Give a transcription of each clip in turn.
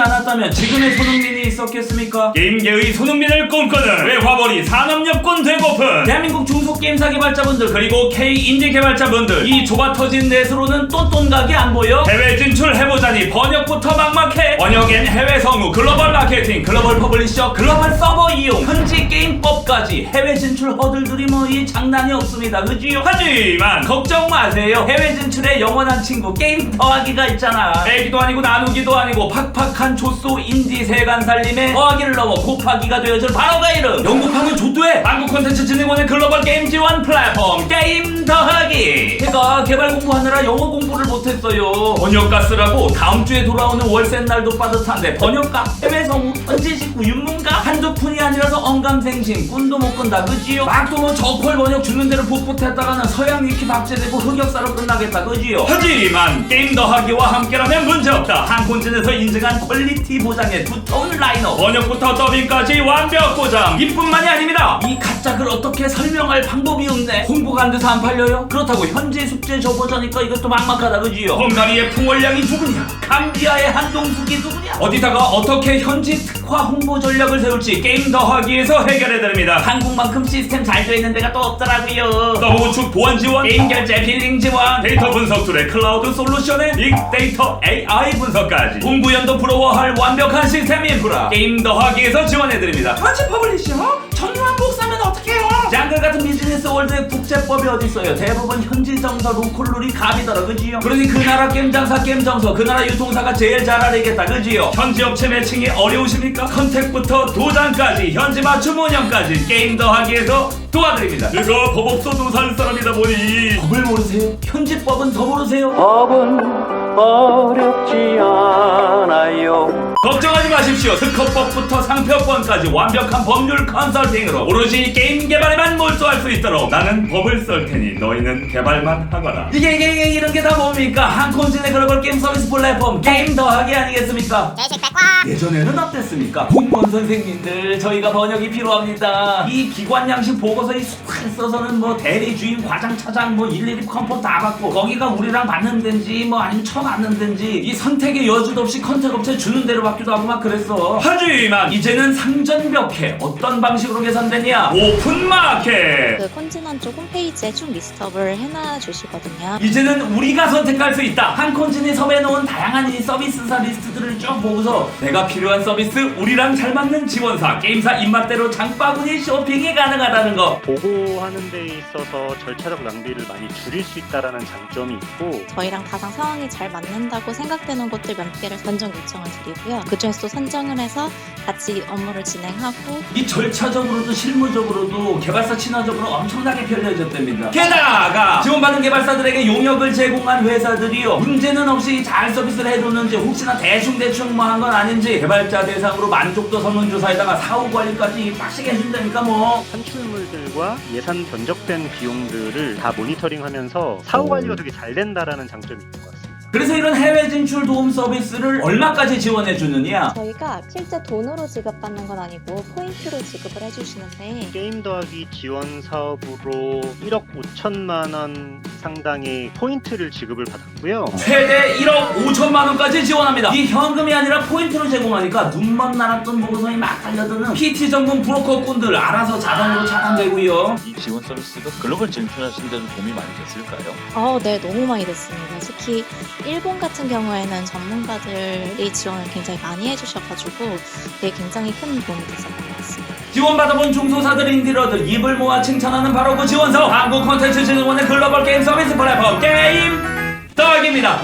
없었다면 지금의 손흥민이 있었겠습니까? 게임계의 손흥민을 꿈꾸는 외화벌이 산업여권 되고픈 대한민국 중소게임사 개발자분들 그리고 K 인디 개발자분들 이 좁아터진 넷으로는 또 똔각이 안 보여? 해외 진출해보자니 번역부터 막막해 번역엔 해외 성우 글로벌 마케팅 글로벌 퍼블리셔, 글로벌 서버 이용, 현지 게임법까지 해외 진출 허들들이 뭐 이 장난이 없습니다. 그지요? 하지만 걱정 마세요. 해외 진출에 영원한 친구 게임 더하기가 있잖아. 빼기도 아니고 나누기도 아니고 팍팍 한 조소 인디 세간 살림에 더하기를 넘어 곱하기가 되어줄 바로 그 이름. 영국하면 조도해. 한국 콘텐츠 진흥원의 글로벌 게임 지원 플랫폼 게임 더하기. 제가 개발 공부하느라 영어 공부를 못했어요. 번역가 쓰라고 다음 주에 돌아오는 월세 날도 빠듯한데 번역가, 해외 성우, 현지 식구, 윤문가 한두 푼이 아니라서 언감생심 꿈도 못 꾼다 그지요? 막또 뭐 저콜 번역 주는 대로 풋풋했다가는 서양 위키 박제되고 흑역사로 끝나겠다 그지요? 하지만 게임 더하기와 함께라면 문제없다 한콘진에서 인증한 퀄리티 보장의 두터운 라인업 번역부터 더빙까지 완벽 보장 이뿐만이 아닙니다 이 가짜 글 어떻게 설명할 방법이 없네 홍보가 안 돼서 안 팔려요? 그렇다고 현지 숙제 접어자니까 이것도 막막하다 그지요? 헝가리의 풍월량이 누구냐 감비아의 한동숙이 누구냐? 어디다가 어떻게 현지 특화 홍보 전략을 세울지 게임 더하기에서 해결해드립니다 한국만큼 시스템 잘돼 있는 데가 또 없더라고요 서버 우측 보안 지원 게임 결제 빌링 지원 데이터 분석 툴의 클라우드 솔루션에 빅데이터 AI 분석까지 공구연도 부러워할 완벽한 시스템 인프라 게임 더하기에서 지원해드립니다 현지 퍼블리셔? 정유한 복사면 어떡해요? 장글 같은 비즈니스 월드의 국제법이 어딨어요 대부분 현지 정서 로컬 룰이 갑이더라 그지요? 그러니 그 나라 게임 장사 게임 정서 그 나라 유통사가 제일 잘 알겠다 그지요? 현지 업체 매칭이 어려우십니까? 컨택부터 도장까지 현지 맞춤 운영까지 게임 더하기에서 도와드립니다 제가 법업소도 살 사람이다 보니 법을 모르세요? 현지 법은 더 모르세요? 법은 어렵지 않아요. 걱정하지 마십시오 특허법부터 상표권까지 완벽한 법률 컨설팅으로 오로지 게임 개발에만 몰두할 수 있도록 나는 법을 쓸 테니 너희는 개발만 하거라 이게 이게 이게 이런 게 다 뭡니까? 한 콘진의 글로벌 게임 서비스 플랫폼 게임 더하기 아니겠습니까? 예전에는 어땠습니까? 공무원 선생님들 저희가 번역이 필요합니다. 이 기관 양식 보고서에 쑥 써서는 뭐 대리 주임 과장 차장 뭐 일일이 컨펌 다 받고 거기가 우리랑 맞는 데인지 뭐 아니면 처음 맞는 데인지 이 선택의 여지도 없이 컨택 업체 주는 대로 받기도 하고 막 그랬어. 하지만 이제는 상전벽해 어떤 방식으로 계산되냐? 오픈 마켓 그 콘진원 쪽 홈페이지에 쭉 리스트업을 해놔 주시거든요. 이제는 우리가 선택할 수 있다. 한 콘진이 섭외해놓은 다양한 이 서비스사 리스트들을 쭉 보고서 내가 필요한 서비스, 우리랑 잘 맞는 지원사, 게임사 입맛대로 장바구니 쇼핑이 가능하다는 거. 보고하는 데 있어서 절차적 낭비를 많이 줄일 수 있다라는 장점이 있고 저희랑 가장 상황이 잘 맞는다고 생각되는 곳들 몇 개를 선정 요청을 드리고요. 그 중에서 또 선정을 해서 같이 업무를 진행하고 이 절차적으로도 실무적으로도 개발사 친화적으로 엄청나게 편리해졌답니다. 게다가 지원받은 개발사들에게 용역을 제공한 회사들이요 문제는 없이 잘 서비스를 해줬는지 혹시나 대충대충 뭐 한 건 아닌지 개발자 대상으로 만족도 설문조사에다가 사후 관리까지 빡시게 해준다니까 뭐 산출물들과 예산 변적된 비용들을 다 모니터링하면서 사후 관리가 되게 잘 된다라는 장점이 있는 것 같습니다. 그래서 이런 해외 진출 도움 서비스를 얼마까지 지원해 주느냐? 저희가 실제 돈으로 지급받는 건 아니고 포인트로 지급을 해주시는데 게임 더하기 지원 사업으로 1억 5천만 원 상당의 포인트를 지급을 받았고요. 최대 1억 5 천만 원까지 지원합니다. 이 현금이 아니라 포인트로 제공하니까 눈만 날았던 보고서이 막 달려드는 PT 전문 브로커꾼들 알아서 자동으로 차단되고요. 이 지원 서비스가 글로벌 진출하신 데도 도움이 많이 됐을까요? 어, 네, 너무 많이 됐습니다. 특히 일본 같은 경우에는 전문가들이 지원을 굉장히 많이 해주셔가지고 되게 굉장히 큰 도움이 됐었던 것 같습니다. 지원받아본 중소사들 인디러들 입을 모아 칭찬하는 바로 그 지원서 한국 콘텐츠 진흥원의 글로벌 게임 서비스 플랫폼 게임 더하기입니다.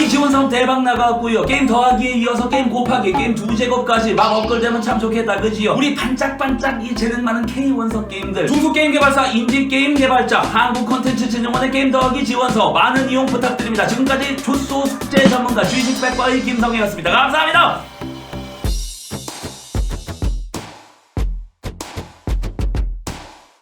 이 지원사업 대박 나갔고요. 게임 더하기에 이어서 게임 곱하기, 게임 두 제곱까지 막 업글되면 참 좋겠다, 그지요? 우리 반짝반짝 이 재능 많은 K 원석 게임들, 중소 게임 개발사 인디 게임 개발자, 한국 콘텐츠 진흥원의 게임 더하기 지원서 많은 이용 부탁드립니다. 지금까지 조소 숙제 전문가 주식 백과의 김성희였습니다. 감사합니다.